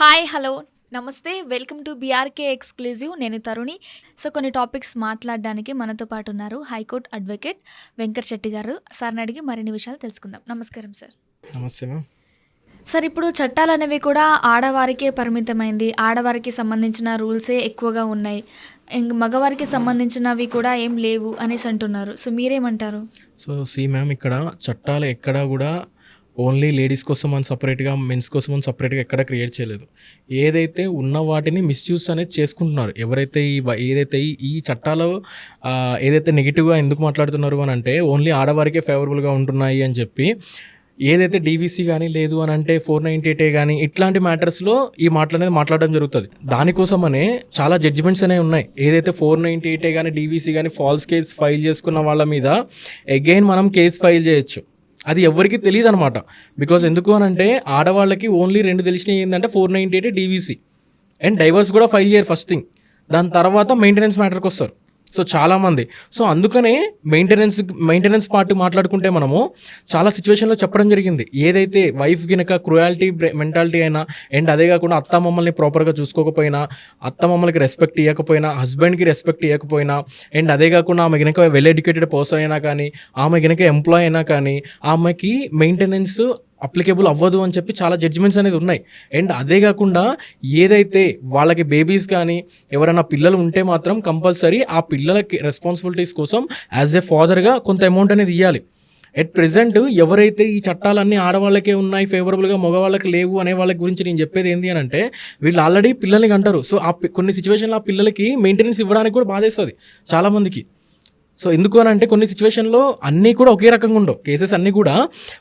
Hi hello నమస్తే welcome to BRK exclusive నేను Taruni so కొన్ని టాపిక్స్ మాట్లాడడానికి మనతో పాటు ఉన్నారు హైకోర్టు అడ్వకేట్ వెంకట్ శెట్టి గారు. సార్ని అడిగి మరిన్ని విషయాలు తెలుసుకుందాం. నమస్కారం సార్ నమస్తే మ్యామ్ సార్ ఇప్పుడు చట్టాలు అనేవి కూడా ఆడవారికే పరిమితమైంది. ఆడవారికి సంబంధించిన రూల్సే ఎక్కువగా ఉన్నాయి. మగవారికి సంబంధించినవి కూడా ఏం లేవు అనేసి అంటున్నారు. సో మీరేమంటారు? సో సి మ్యామ్ ఇక్కడ చట్టాలు ఎక్కడా కూడా ఓన్లీ లేడీస్ కోసం అని సపరేట్గా మెన్స్ కోసం అని సపరేట్గా ఎక్కడ క్రియేట్ చేయలేదు. ఏదైతే ఉన్న వాటిని మిస్యూస్ అనేది చేసుకుంటున్నారు ఎవరైతే ఈ ఏదైతే ఈ- చట్టాలు ఏదైతే నెగిటివ్గా ఎందుకు మాట్లాడుతున్నారు అని అంటే ఓన్లీ ఆడవారికే ఫేవరబుల్గా ఉంటున్నాయి అని చెప్పి ఏదైతే డీవీసీ కానీ లేదు అని అంటే ఫోర్ నైంటీ ఎయిటే కానీ ఇట్లాంటి మ్యాటర్స్లో ఈ మాటలు అనేది మాట్లాడడం జరుగుతుంది. దానికోసమనే చాలా జడ్జిమెంట్స్ అనేవి ఉన్నాయి. ఏదైతే ఫోర్ నైంటీ ఎయిటే కానీ డీవీసీ కానీ ఫాల్స్ కేసు ఫైల్ చేసుకున్న వాళ్ళ మీద అగైన్ మనం కేసు ఫైల్ చేయొచ్చు. అది ఎవరికి తెలియదు అనమాట బికాజ్ ఎందుకు అని అంటే ఆడవాళ్ళకి ఓన్లీ రెండు తెలిసినవి ఏంటంటే four ninety eight DVC and divorce కూడా ఫైల్ చేయరు ఫస్ట్ థింగ్ దాని తర్వాత మెయింటెనెన్స్ మ్యాటర్కి వస్తారు సో చాలామంది సో అందుకనే మెయింటెనెన్స్ మెయింటెనెన్స్ పార్ట్ మాట్లాడుకుంటే మనము చాలా సిచ్యువేషన్లో చెప్పడం జరిగింది. ఏదైతే వైఫ్ గినక క్రుయాలిటీ మెంటాలిటీ అయినా అండ్ అదే కాకుండా అత్త మమ్మల్ని ప్రాపర్గా చూసుకోకపోయినా అత్త మమ్మల్ని రెస్పెక్ట్ ఇవ్వకపోయినా హస్బెండ్కి రెస్పెక్ట్ ఇవ్వకపోయినా అండ్ అదే కాకుండా ఆమె గినక వెల్ ఎడ్యుకేటెడ్ పర్సన్ అయినా కానీ ఆమె గినక ఎంప్లాయ్ అయినా కానీ ఆమెకి మెయింటెనెన్స్ అప్లికేబుల్ అవ్వదు అని చెప్పి చాలా జడ్జిమెంట్స్ అనేది ఉన్నాయి. అండ్ అదే కాకుండా ఏదైతే వాళ్ళకి బేబీస్ కానీ ఎవరైనా పిల్లలు ఉంటే మాత్రం కంపల్సరీ ఆ పిల్లలకి రెస్పాన్సిబిలిటీస్ కోసం యాజ్ ఏ ఫాదర్గా కొంత అమౌంట్ అనేది ఇవ్వాలి ఎట్ ప్రెసెంట్ ఎవరైతే ఈ చట్టాలన్నీ ఆడవాళ్ళకే ఉన్నాయి ఫేవరబుల్గా మగవాళ్ళకి లేవు అనే వాళ్ళ గురించి నేను చెప్పేది ఏంటి అని అంటే వీళ్ళు ఆల్రెడీ పిల్లలకి అంటారు సో ఆ కొన్ని సిచ్యువేషన్లో ఆ పిల్లలకి మెయింటెనెన్స్ ఇవ్వడానికి కూడా బాధేస్తుంది చాలామందికి. సో ఎందుకు అని అంటే కొన్ని సిచ్యువేషన్లో అన్నీ కూడా ఒకే రకంగా ఉండవు. కేసెస్ అన్నీ కూడా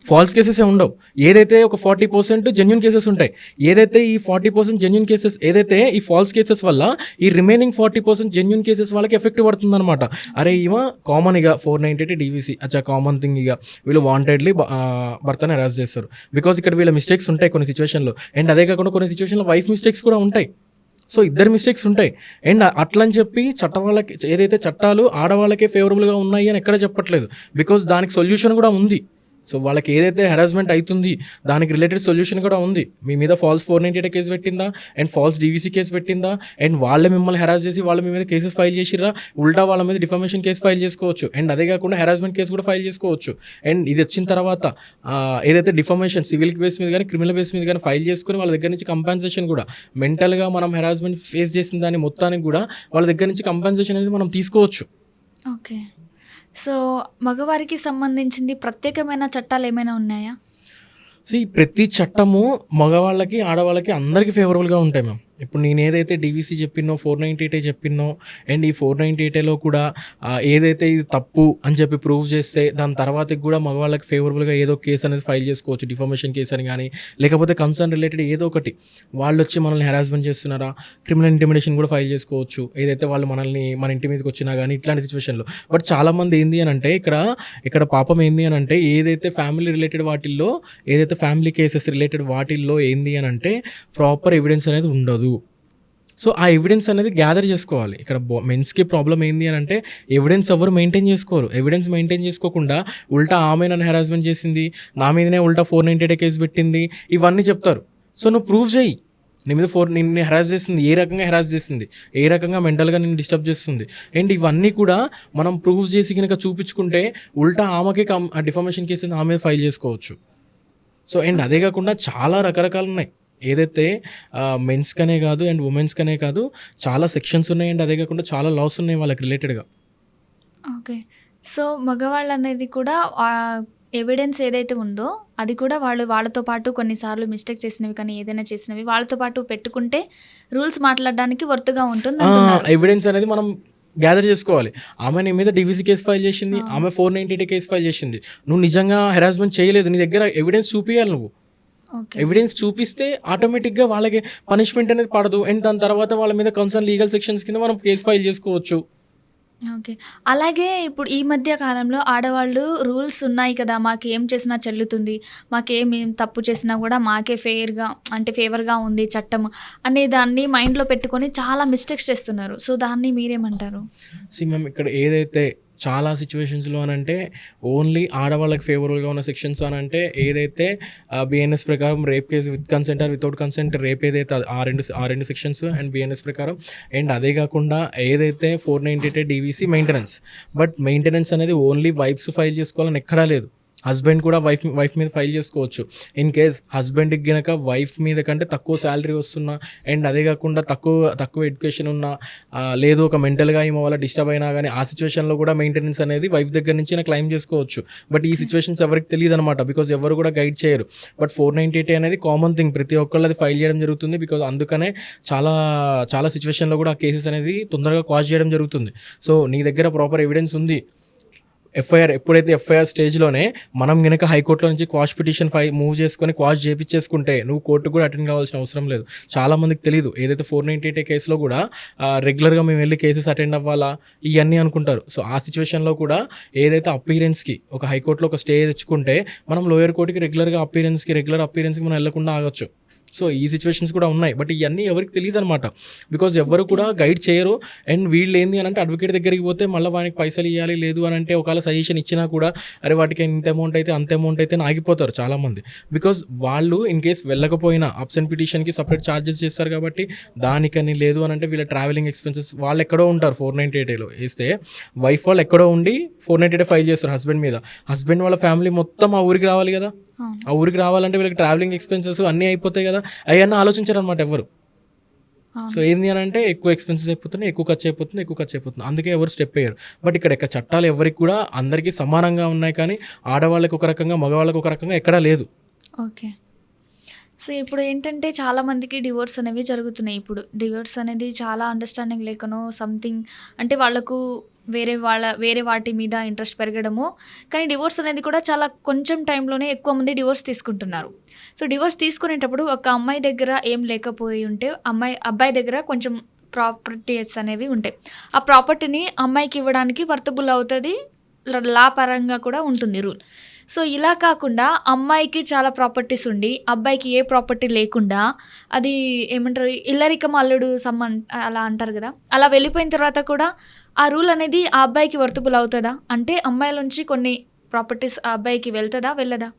ఫాల్స్ కేసెస్ ఉండవు. ఏదైతే ఒక ఫార్టీ పర్సెంట్ జెన్యున్ కేసెస్ ఉంటాయి ఏదైతే ఈ ఫార్టీ పర్సెంట్ జెన్యున్ కేసెస్ ఏదైతే ఈ ఫాల్స్ కేసెస్ వల్ల ఈ remaining forty percent genuine cases వాళ్ళకి ఎఫెక్ట్ పడుతుంది అనమాట అరే ఈమె కామన్ ఇక ఫోర్ నైంటీ ఎయిట్ డీవీసీ అచ్చా కామన్ థింగ్ ఇక వీళ్ళు వాంటెడ్లీ భర్తని అరెస్ట్ చేస్తారు. బికాస్ ఇక్కడ వీళ్ళ మిస్టేక్స్ ఉంటాయి కొన్ని సిచ్యువేషన్లో అండ్ అదే కాకుండా కొన్ని సిచ్యువేషన్లో వైఫ్ మిస్టేక్స్ కూడా ఉంటాయి. సో ఇద్దరు మిస్టేక్స్ ఉంటాయి. అండ్ అట్లని చెప్పి చట్ట వాళ్ళకి ఏదైతే చట్టాలు ఆడవాళ్ళకే ఫేవరబుల్గా ఉన్నాయి అని ఎక్కడ చెప్పట్లేదు. బికాస్ దానికి సొల్యూషన్ కూడా ఉంది. సో వాళ్ళకి ఏదైతే హెరాస్మెంట్ అవుతుంది దానికి రిలేటెడ్ సొల్యూషన్ కూడా ఉంది. మీ మీద false four ninety eight case పెట్టిందా? అండ్ ఫాల్స్ డీవీసీ కేసు పెట్టిందా? అండ్ వాళ్ళే మిమ్మల్ని హెరాస్ చేసి వాళ్ళ మీ మీద కేసెస్ ఫైల్ చేసిరా ఉల్టా వాళ్ళ మీద డిఫర్మేషన్ కేసు ఫైల్ చేసుకోవచ్చు. అండ్ అదే కాకుండా హెరాస్మెంట్ కేసు కూడా ఫైల్ చేసుకోవచ్చు. అండ్ ఇది వచ్చిన తర్వాత ఏదైతే డిఫర్మేషన్ సివిల్ బేస్ మీద కానీ క్రిమినల్ బేస్ మీద కానీ ఫైల్ చేసుకుని వాళ్ళ దగ్గర నుంచి కంపెన్సేషన్ కూడా మెంటల్గా మనం హెరాస్మెంట్ ఫేస్ చేసిన దాని మొత్తానికి కూడా వాళ్ళ దగ్గర నుంచి కంపెన్సేషన్ అనేది మనం తీసుకోవచ్చు. ఓకే సో మగవారికి సంబంధించింది ప్రత్యేకమైన చట్టాలు ఏమైనా ఉన్నాయా? సో ఈ ప్రతి చట్టము మగవాళ్ళకి ఆడవాళ్ళకి అందరికీ ఫేవరబుల్గా ఉంటాయి మ్యామ్ ఇప్పుడు నేను ఏదైతే డీవీసీ చెప్పినో ఫోర్ నైంటీ ఎయిటే చెప్పినో అండ్ ఈ ఫోర్ నైంటీ ఎయిట్లో కూడా ఏదైతే ఇది తప్పు అని చెప్పి ప్రూవ్ చేస్తే దాని తర్వాత కూడా మగవాళ్ళకి ఫేవరబుల్గా ఏదో కేసు అనేది ఫైల్ చేసుకోవచ్చు డిఫర్మేషన్ కేసు అని కానీ లేకపోతే కన్సర్న్ రిలేటెడ్ ఏదో ఒకటి. వాళ్ళు వచ్చి మనల్ని హెరాస్మెంట్ చేస్తున్నారా? క్రిమినల్ ఇంటిమిడేషన్ కూడా ఫైల్ చేసుకోవచ్చు. ఏదైతే వాళ్ళు మనల్ని మన ఇంటి మీదకి వచ్చినా కానీ ఇట్లాంటి సిచ్యువేషన్లో బట్ చాలామంది ఏంది అని అంటే ఇక్కడ ఇక్కడ పాపం ఏంది అని అంటే ఏదైతే ఫ్యామిలీ రిలేటెడ్ వాటిల్లో ఏదైతే ఫ్యామిలీ కేసెస్ రిలేటెడ్ వాటిల్లో ఏంది అని అంటే ప్రాపర్ ఎవిడెన్స్ అనేది ఉండదు. సో ఆ ఎవిడెన్స్ అనేది గ్యాదర్ చేసుకోవాలి. ఇక్కడ మెన్స్కి ప్రాబ్లం ఏంది అని అంటే ఎవిడెన్స్ ఎవరు మెయింటైన్ చేసుకోరు. ఎవిడెన్స్ మెయింటైన్ చేసుకోకుండా ఉల్టా ఆమె నన్ను హెరాస్మెంట్ చేసింది నా మీదనే ఉల్టా ఫోర్ నైంటీ కేసు పెట్టింది ఇవన్నీ చెప్తారు. సో నువ్వు ప్రూవ్ చేయి. నీ మీద ఫోర్ నిన్ను హెరాస్ చేస్తుంది ఏ రకంగా హెరాస్ చేసింది ఏ రకంగా మెంటల్గా నిన్ను డిస్టర్బ్ చేస్తుంది. అండ్ ఇవన్నీ కూడా మనం ప్రూవ్ చేసి కనుక చూపించుకుంటే ఉల్టా ఆమెకే కం డిఫర్మేషన్ కేసు ఆమె ఫైల్ చేసుకోవచ్చు. సో అండ్ అదే కాకుండా చాలా రకరకాలు ఉన్నాయి. ఏదైతే మెన్స్కనే కాదు అండ్ ఉమెన్స్కనే కాదు చాలా సెక్షన్స్ ఉన్నాయి అండ్ అదే కాకుండా చాలా లాస్ ఉన్నాయి వాళ్ళకి రిలేటెడ్గా ఓకే సో మగవాళ్ళు అనేది కూడా ఎవిడెన్స్ ఏదైతే ఉందో అది కూడా వాళ్ళు వాళ్ళతో పాటు కొన్నిసార్లు మిస్టేక్ చేసినవి కానీ ఏదైనా చేసినవి వాళ్ళతో పాటు పెట్టుకుంటే రూల్స్ మాట్లాడడానికి వర్త్గా ఉంటుంది ఎవిడెన్స్ అనేది మనం గ్యాదర్ చేసుకోవాలి. ఆమె నీ మీద డివిజీ కేసు ఫైల్ చేసింది ఆమె ఫోర్ నైంటీ కేసు ఫైల్ చేసింది. నువ్వు నిజంగా హెరాస్మెంట్ చేయలేదు. నీ దగ్గర ఎవిడెన్స్ చూపించాలి నువ్వు. ఎవిడెన్స్ చూపిస్తే ఆటోమేటిక్గా వాళ్ళకి పనిష్మెంట్ అనేది పడదు. అండ్ దాని తర్వాత వాళ్ళ మీద కన్సర్న్ లీగల్ సెక్షన్స్ కింద మనం కేసు ఫైల్ చేసుకోవచ్చు. ఓకే అలాగే ఇప్పుడు ఈ మధ్య కాలంలో ఆడవాళ్ళు రూల్స్ ఉన్నాయి కదా మాకేం చేసినా చెల్లుతుంది మాకేం ఏం తప్పు చేసినా కూడా మాకే ఫెయిర్గా అంటే ఫేవర్గా ఉంది చట్టం అనే దాన్ని మైండ్లో పెట్టుకొని చాలా మిస్టేక్స్ చేస్తున్నారు. సో దాన్ని మీరేమంటారు? సి మ్యామ్ ఇక్కడ ఏదైతే చాలా సిచ్యువేషన్స్లో అని అంటే ఓన్లీ ఆడవాళ్ళకి ఫేవరబుల్గా ఉన్న సెక్షన్స్ అని అంటే ఏదైతే బిఎన్ఎస్ ప్రకారం rape case with consent or without consent rape ఏదైతే ఆ రెండు ఆ రెండు సెక్షన్స్ అండ్ బిఎన్ఎస్ ప్రకారం అండ్ అదే కాకుండా ఏదైతే four ninety eight DVC maintenance but maintenance అనేది ఓన్లీ వైఫ్స్ ఫైల్ చేసుకోవాలని ఎక్కడా లేదు. హస్బెండ్ కూడా వైఫ్ వైఫ్ మీద ఫైల్ చేసుకోవచ్చు. ఇన్ కేస్ హస్బెండ్కి గనక వైఫ్ మీద కంటే తక్కువ శాలరీ వస్తున్నా అండ్ అదే కాకుండా తక్కువ తక్కువ ఎడ్యుకేషన్ ఉన్నా లేదు ఒక మెంటల్గా ఏమో వల్ల డిస్టర్బ్ అయినా కానీ ఆ సిచ్యువేషన్లో కూడా మెయింటెనెన్స్ అనేది వైఫ్ దగ్గర నుంచి క్లైమ్ చేసుకోవచ్చు. బట్ ఈ సిచ్యువేషన్స్ ఎవరికి తెలియదు అనమాట బికాజ్ ఎవరు కూడా గైడ్ చేయరు. బట్ ఫోర్ నైంటీ ఎయిట్ అనేది కామన్ థింగ్ ప్రతి ఒక్కళ్ళు అది ఫైల్ చేయడం జరుగుతుంది బికాజ్ అందుకనే చాలా చాలా సిచ్యువేషన్లో కూడా ఆ కేసెస్ అనేది తొందరగా కాజ్ చేయడం జరుగుతుంది. సో నీ దగ్గర ప్రాపర్ ఎవిడెన్స్ ఉంది ఎఫ్ఐఆర్ ఎప్పుడైతే ఎఫ్ఐఆర్ స్టేజ్లోనే మనం గనక హైకోర్టులో నుంచి క్వాష్ పిటిషన్ ఫై మూవ్ చేసుకొని క్వాష్ చేపించేసుకుంటే నువ్వు కోర్టు కూడా అటెండ్ కావాల్సిన అవసరం లేదు. చాలా మందికి తెలియదు ఏదైతే ఫోర్ నైంటీ ఎయిట్ కేసులో కూడా రెగ్యులర్గా మేము వెళ్ళి కేసెస్ అటెండ్ అవ్వాలా? ఇవన్నీ అనుకుంటారు. సో ఆ సిచ్యువేషన్లో కూడా ఏదైతే అపీరెన్స్కి ఒక హైకోర్టులో ఒక స్టే తెచ్చుకుంటే మనం లోయర్ కోర్టుకి రెగ్యులర్గా అపీరెన్స్కి రెగ్యులర్ అపీరెన్స్కి మనం వెళ్ళకుండా ఆగొచ్చు. సో ఈ సిచ్యువేషన్స్ కూడా ఉన్నాయి. బట్ ఇవన్నీ ఎవరికి తెలియదు అనమాట బికాజ్ ఎవరు కూడా గైడ్ చేయరు. అండ్ వీళ్ళు ఏంది అని అంటే అడ్వకేట్ దగ్గరికి పోతే మళ్ళీ వానికి పైసలు ఇవ్వాలి లేదు అని అంటే ఒకవేళ సజెషన్ ఇచ్చినా కూడా అరే వాటికి ఇంత అమౌంట్ అయితే అంత అమౌంట్ అయితే ఆగిపోతారు చాలామంది. బికాజ్ వాళ్ళు ఇన్ కేస్ వెళ్ళకపోయినా అబ్సెంట్ పిటిషన్కి సపరేట్ ఛార్జెస్ చేస్తారు కాబట్టి దానికని లేదు అని అంటే వీళ్ళ ట్రావెలింగ్ ఎక్స్పెన్సెస్ వాళ్ళు ఎక్కడో ఉంటారు ఫోర్ నైంటీ ఎయిట్లో వేస్తే. వైఫ్ వాళ్ళు ఎక్కడో ఉండి ఫోర్ నైంటీ ఎయిట్ ఫైల్ చేస్తారు హస్బెండ్ మీద. హస్బెండ్ వాళ్ళ ఫ్యామిలీ మొత్తం ఆ ఊరికి రావాలి కదా. ఆ ఊరికి రావాలంటే వీళ్ళకి ట్రావెలింగ్ ఎక్స్పెన్సెస్ అన్నీ అయిపోతాయి కదా. అవన్నీ ఆలోచించారు అనమాట ఎవరు. సో ఏంది అని అంటే ఎక్కువ ఎక్స్పెన్సెస్ అయిపోతున్నాయి ఎక్కువ ఖర్చు అయిపోతుంది ఎక్కువ ఖర్చు అయిపోతుంది అందుకే ఎవరు స్టెప్ అయ్యారు బట్ ఇక్కడ ఇక్కడ చట్టాలు ఎవరికి కూడా అందరికీ సమానంగా ఉన్నాయి కానీ ఆడవాళ్ళకి ఒక రకంగా మగవాళ్ళకి ఒక రకంగా ఎక్కడా లేదు. ఓకే. సో ఇప్పుడు ఏంటంటే చాలా మందికి డివోర్స్ అనేవి జరుగుతున్నాయి. ఇప్పుడు డివోర్స్ అనేది చాలా అండర్స్టాండింగ్ లేకనో సంథింగ్ అంటే వాళ్ళకు వేరే వాళ్ళ వేరే వాటి మీద ఇంట్రెస్ట్ పెరగడము. కానీ డివోర్స్ అనేది కూడా చాలా కొంచెం టైంలోనే ఎక్కువ మంది డివోర్స్ తీసుకుంటున్నారు. సో డివోర్స్ తీసుకునేటప్పుడు ఒక అమ్మాయి దగ్గర ఏం లేకపోయి ఉంటే అమ్మాయి అబ్బాయి దగ్గర కొంచెం ప్రాపర్టీస్ అనేవి ఉంటాయి. ఆ ప్రాపర్టీని అమ్మాయికి ఇవ్వడానికి వర్తబుల్ అవుతుంది. లా పరంగా కూడా ఉంటుంది రూల్. సో ఇలా కాకుండా అమ్మాయికి చాలా ప్రాపర్టీస్ ఉండి అబ్బాయికి ఏ ప్రాపర్టీ లేకుండా అది ఏమంటారు ఇల్లరికం అల్లుడు సమ్మన్ అలా అంటారు కదా అలా వెళ్ళిపోయిన తర్వాత కూడా ఆ రూల్ అనేది ఆ అబ్బాయికి వర్తబుల్ అవుతుందా? అంటే అమ్మాయిల నుంచి కొన్ని ప్రాపర్టీస్ ఆ అబ్బాయికి వెళ్తుందా వెళ్ళదా?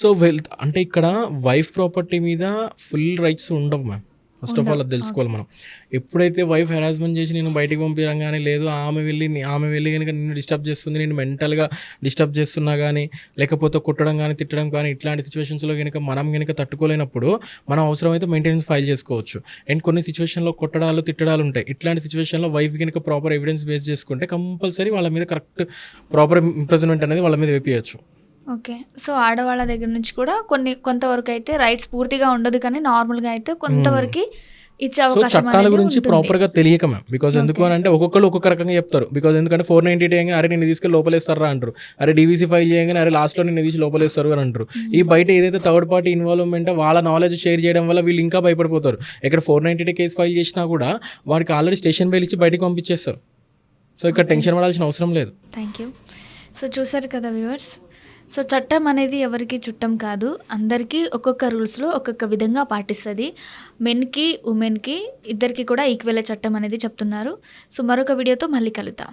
సో వెల్ అంటే ఇక్కడ వైఫ్ ప్రాపర్టీ మీద ఫుల్ రైట్స్ ఉండవు మ్యామ్. ఫస్ట్ ఆఫ్ ఆల్ అది తెలుసుకోవాలి మనం. ఎప్పుడైతే వైఫ్ హెరాస్మెంట్ చేసి నేను బయటికి పంపించగానే లేదు ఆమె వెళ్ళి ఆమె వెళ్ళి కనుక నిన్ను డిస్టర్బ్ చేస్తుంది నేను మెంటల్గా డిస్టర్బ్ చేస్తున్నా కానీ లేకపోతే కొట్టడం కానీ తిట్టడం కానీ ఇట్లాంటి సిచ్యువేషన్స్లో కనుక మనం కనుక తట్టుకోలేనప్పుడు మనం అవసరమైతే మెయింటెనెన్స్ ఫైల్ చేసుకోవచ్చు. అండ్ కొన్ని సిచ్యువేషన్లో కొట్టడాలు తిట్టడాలు ఉంటాయి. ఇట్లాంటి సిచ్యువేషన్లో వైఫ్ కనుక ప్రాపర్ ఎవిడెన్స్ బేస్ చేసుకుంటే కంపల్సరీ వాళ్ళ మీద కరెక్ట్ ప్రాపర్ ఇంప్రెజన్మెంట్ అనేది వాళ్ళ మీద వేపించచ్చు ఓకే. సో ఆడవాళ్ళ దగ్గర నుంచి కూడా కొన్ని కొంతవరకు అయితే రైట్స్ పూర్తిగా ఉండదు కానీ నార్మల్గా అయితే కొంతవరకు ఇచ్చే అవకాశం చట్టాల గురించి. ప్రాపర్గా తెలియక మ్యామ్. బికాజ్ ఎందుకు అని అంటే ఒక్కొక్కరు ఒక్కొక్క రకంగా చెప్తారు. బికాజ్ ఎందుకంటే ఫోర్ నైన్టీ ఎయిట్ అరే నేను తీసుకెళ్ళి లోపలేస్తారా అంటారు. అరే డీవీసీ ఫైల్ చేయగానే అరే లాస్ట్లో నేను తీసి లోపలేస్తారు అని అంటారు. ఈ బయట ఏదైతే థర్డ్ పార్టీ ఇన్వాల్వ్మెంట్ వాళ్ళ నాలెడ్జ్ షేర్ చేయడం వల్ల వీళ్ళు ఇంకా భయపడిపోతారు. ఇక్కడ ఫోర్ నైన్టీ కేసు ఫైల్ చేసినా కూడా వాడికి ఆల్రెడీ స్టేషన్ బెయిల్ ఇచ్చి బయటకు పంపించేస్తారు. సో ఇక్కడ టెన్షన్ పడాల్సిన అవసరం లేదు. థ్యాంక్ యూ సో చూసారు కదా వ్యూవర్స్ సో చట్టం అనేది ఎవరికి చుట్టం కాదు. అందరికీ ఒక్కొక్క రూల్స్లో ఒక్కొక్క విధంగా పాటిస్తుంది. మెన్కి ఉమెన్కి ఇద్దరికి కూడా ఈక్వల్ చట్టం అనేది చెప్తున్నారు. సో మరొక వీడియోతో మళ్ళీ కలుద్దాం.